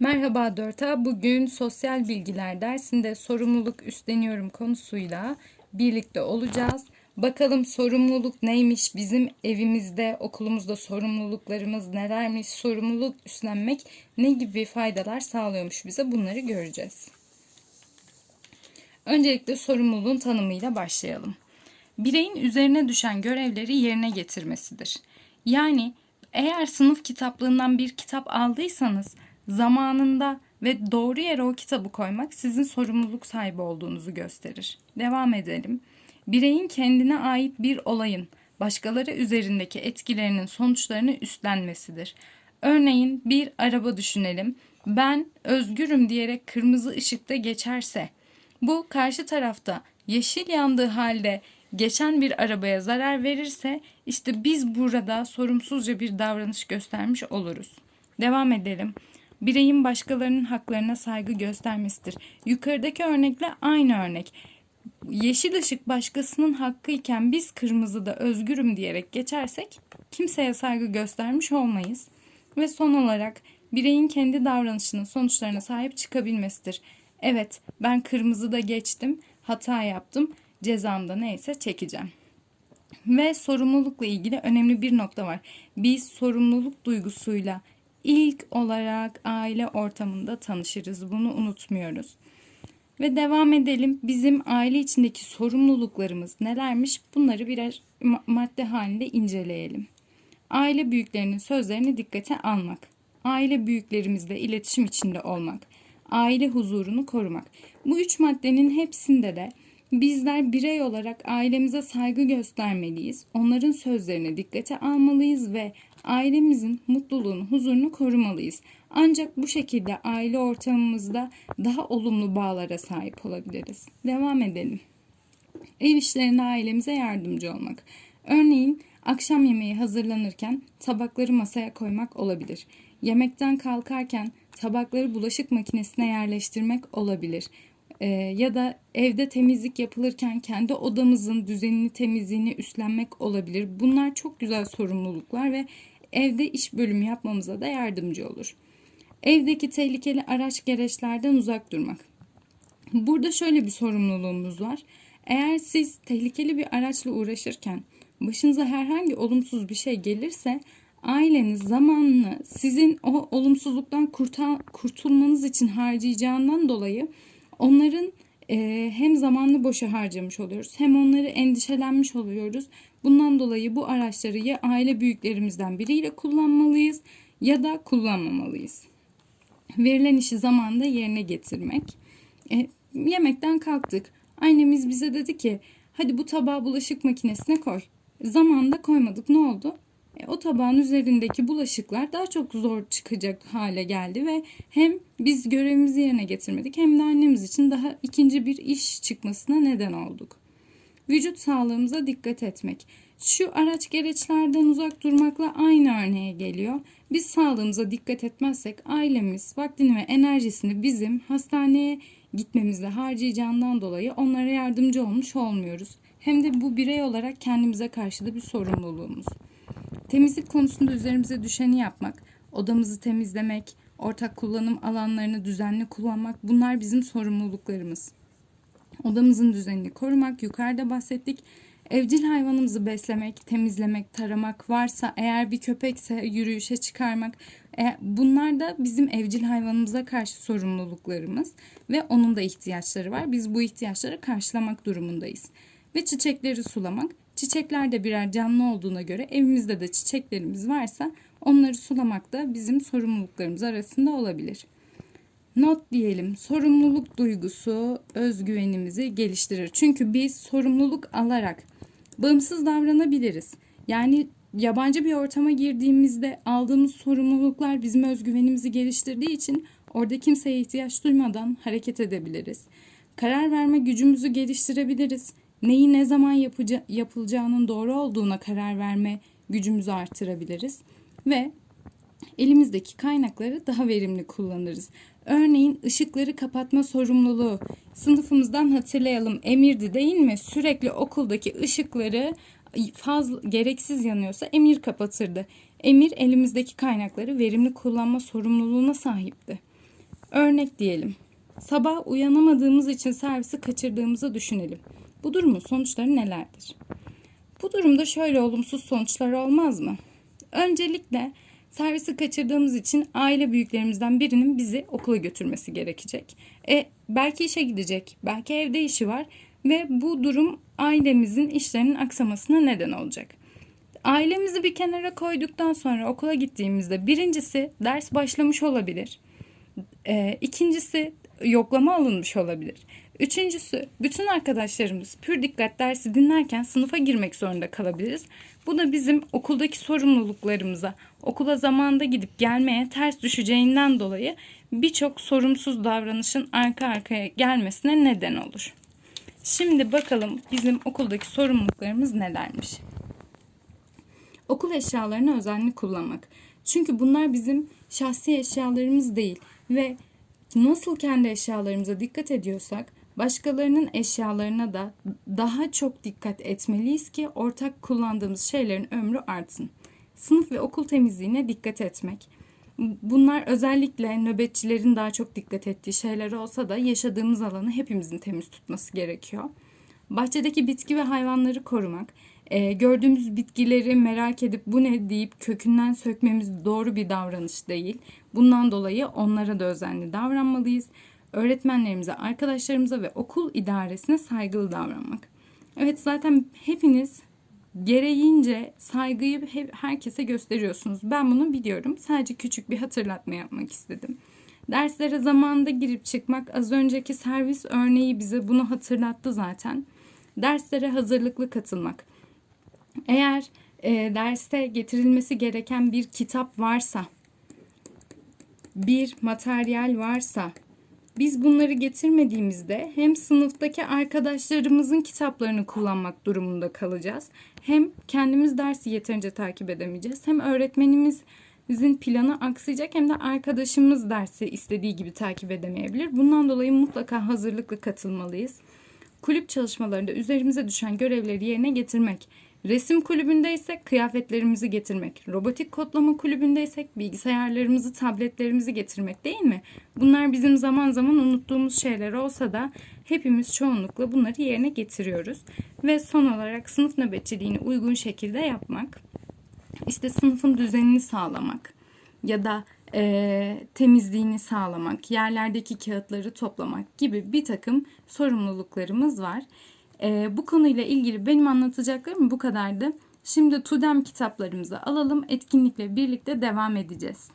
Merhaba 4A. Bugün sosyal bilgiler dersinde sorumluluk üstleniyorum konusuyla birlikte olacağız. Bakalım sorumluluk neymiş? Bizim evimizde, okulumuzda sorumluluklarımız nelermiş? Sorumluluk üstlenmek ne gibi faydalar sağlıyormuş bize? Bunları göreceğiz. Öncelikle sorumluluğun tanımıyla başlayalım. Bireyin üzerine düşen görevleri yerine getirmesidir. Yani eğer sınıf kitaplığından bir kitap aldıysanız zamanında ve doğru yere o kitabı koymak sizin sorumluluk sahibi olduğunuzu gösterir. Devam edelim. Bireyin kendine ait bir olayın başkaları üzerindeki etkilerinin sonuçlarını üstlenmesidir. Örneğin bir araba düşünelim. Ben özgürüm diyerek kırmızı ışıkta geçerse bu karşı tarafta yeşil yandığı halde geçen bir arabaya zarar verirse işte biz burada sorumsuzca bir davranış göstermiş oluruz. Devam edelim. Bireyin başkalarının haklarına saygı göstermesidir. Yukarıdaki örnekle aynı örnek. Yeşil ışık başkasının hakkı iken biz kırmızıda özgürüm diyerek geçersek kimseye saygı göstermiş olmayız. Ve son olarak bireyin kendi davranışının sonuçlarına sahip çıkabilmesidir. Evet ben kırmızıda geçtim, hata yaptım, cezamda neyse çekeceğim. Ve sorumlulukla ilgili önemli bir nokta var. Biz sorumluluk duygusuyla ilk olarak aile ortamında tanışırız. Bunu unutmuyoruz. Ve devam edelim. Bizim aile içindeki sorumluluklarımız nelermiş? Bunları birer madde halinde inceleyelim. Aile büyüklerinin sözlerini dikkate almak. Aile büyüklerimizle iletişim içinde olmak. Aile huzurunu korumak. Bu üç maddenin hepsinde de Bizler birey olarak ailemize saygı göstermeliyiz. Onların sözlerine dikkate almalıyız ve ailemizin mutluluğunu, huzurunu korumalıyız. Ancak bu şekilde aile ortamımızda daha olumlu bağlara sahip olabiliriz. Devam edelim. Ev işlerinde ailemize yardımcı olmak. Örneğin akşam yemeği hazırlanırken tabakları masaya koymak olabilir. Yemekten kalkarken tabakları bulaşık makinesine yerleştirmek olabilir e, ya da evde temizlik yapılırken kendi odamızın düzenini temizliğini üstlenmek olabilir. Bunlar çok güzel sorumluluklar ve evde iş bölümü yapmamıza da yardımcı olur. Evdeki tehlikeli araç gereçlerden uzak durmak. Burada şöyle bir sorumluluğumuz var. Eğer siz tehlikeli bir araçla uğraşırken başınıza herhangi olumsuz bir şey gelirse aileniz zamanını sizin o olumsuzluktan kurtulmanız için harcayacağından dolayı Onların e, hem zamanını boşa harcamış oluyoruz hem onları endişelenmiş oluyoruz. Bundan dolayı bu araçları ya aile büyüklerimizden biriyle kullanmalıyız ya da kullanmamalıyız. Verilen işi zamanında yerine getirmek. E, yemekten kalktık. Annemiz bize dedi ki hadi bu tabağı bulaşık makinesine koy. Zamanında koymadık ne oldu? E, o tabağın üzerindeki bulaşıklar daha çok zor çıkacak hale geldi ve hem biz görevimizi yerine getirmedik hem de annemiz için daha ikinci bir iş çıkmasına neden olduk. Vücut sağlığımıza dikkat etmek. Şu araç gereçlerden uzak durmakla aynı örneğe geliyor. Biz sağlığımıza dikkat etmezsek ailemiz vaktini ve enerjisini bizim hastaneye gitmemizle harcayacağından dolayı onlara yardımcı olmuş olmuyoruz. Hem de bu birey olarak kendimize karşı da bir sorumluluğumuz. Temizlik konusunda üzerimize düşeni yapmak, odamızı temizlemek, ortak kullanım alanlarını düzenli kullanmak bunlar bizim sorumluluklarımız. Odamızın düzenini korumak, yukarıda bahsettik. Evcil hayvanımızı beslemek, temizlemek, taramak varsa eğer bir köpekse yürüyüşe çıkarmak e, bunlar da bizim evcil hayvanımıza karşı sorumluluklarımız ve onun da ihtiyaçları var. Biz bu ihtiyaçları karşılamak durumundayız. Ve çiçekleri sulamak. Çiçekler de birer canlı olduğuna göre evimizde de çiçeklerimiz varsa onları sulamak da bizim sorumluluklarımız arasında olabilir. Not diyelim sorumluluk duygusu özgüvenimizi geliştirir. Çünkü biz sorumluluk alarak bağımsız davranabiliriz. Yani yabancı bir ortama girdiğimizde aldığımız sorumluluklar bizim özgüvenimizi geliştirdiği için orada kimseye ihtiyaç duymadan hareket edebiliriz. Karar verme gücümüzü geliştirebiliriz neyi ne zaman yapıca- yapılacağının doğru olduğuna karar verme gücümüzü artırabiliriz ve elimizdeki kaynakları daha verimli kullanırız. Örneğin ışıkları kapatma sorumluluğu sınıfımızdan hatırlayalım emirdi değil mi? Sürekli okuldaki ışıkları fazla gereksiz yanıyorsa emir kapatırdı. Emir elimizdeki kaynakları verimli kullanma sorumluluğuna sahipti. Örnek diyelim. Sabah uyanamadığımız için servisi kaçırdığımızı düşünelim. Bu durumun sonuçları nelerdir? Bu durumda şöyle olumsuz sonuçlar olmaz mı? Öncelikle servisi kaçırdığımız için aile büyüklerimizden birinin bizi okula götürmesi gerekecek. E belki işe gidecek, belki evde işi var ve bu durum ailemizin işlerinin aksamasına neden olacak. Ailemizi bir kenara koyduktan sonra okula gittiğimizde birincisi ders başlamış olabilir. E, ikincisi yoklama alınmış olabilir. Üçüncüsü bütün arkadaşlarımız pür dikkat dersi dinlerken sınıfa girmek zorunda kalabiliriz. Bu da bizim okuldaki sorumluluklarımıza, okula zamanda gidip gelmeye ters düşeceğinden dolayı birçok sorumsuz davranışın arka arkaya gelmesine neden olur. Şimdi bakalım bizim okuldaki sorumluluklarımız nelermiş? Okul eşyalarını özenli kullanmak. Çünkü bunlar bizim şahsi eşyalarımız değil ve nasıl kendi eşyalarımıza dikkat ediyorsak başkalarının eşyalarına da daha çok dikkat etmeliyiz ki ortak kullandığımız şeylerin ömrü artsın. Sınıf ve okul temizliğine dikkat etmek. Bunlar özellikle nöbetçilerin daha çok dikkat ettiği şeyler olsa da yaşadığımız alanı hepimizin temiz tutması gerekiyor. Bahçedeki bitki ve hayvanları korumak, e, gördüğümüz bitkileri merak edip bu ne deyip kökünden sökmemiz doğru bir davranış değil. Bundan dolayı onlara da özenli davranmalıyız. Öğretmenlerimize, arkadaşlarımıza ve okul idaresine saygılı davranmak. Evet zaten hepiniz gereğince saygıyı hep herkese gösteriyorsunuz. Ben bunu biliyorum. Sadece küçük bir hatırlatma yapmak istedim. Derslere zamanında girip çıkmak az önceki servis örneği bize bunu hatırlattı zaten. Derslere hazırlıklı katılmak. Eğer e, derste getirilmesi gereken bir kitap varsa, bir materyal varsa, biz bunları getirmediğimizde hem sınıftaki arkadaşlarımızın kitaplarını kullanmak durumunda kalacağız. Hem kendimiz dersi yeterince takip edemeyeceğiz. Hem öğretmenimizin planı aksayacak hem de arkadaşımız dersi istediği gibi takip edemeyebilir. Bundan dolayı mutlaka hazırlıklı katılmalıyız. Kulüp çalışmalarında üzerimize düşen görevleri yerine getirmek. Resim kulübündeysek kıyafetlerimizi getirmek. Robotik kodlama kulübündeysek bilgisayarlarımızı, tabletlerimizi getirmek değil mi? Bunlar bizim zaman zaman unuttuğumuz şeyler olsa da hepimiz çoğunlukla bunları yerine getiriyoruz. Ve son olarak sınıf nöbetçiliğini uygun şekilde yapmak. İşte sınıfın düzenini sağlamak ya da e, temizliğini sağlamak, yerlerdeki kağıtları toplamak gibi bir takım sorumluluklarımız var. E, bu konuyla ilgili benim anlatacaklarım bu kadardı. Şimdi Tudem kitaplarımızı alalım. Etkinlikle birlikte devam edeceğiz.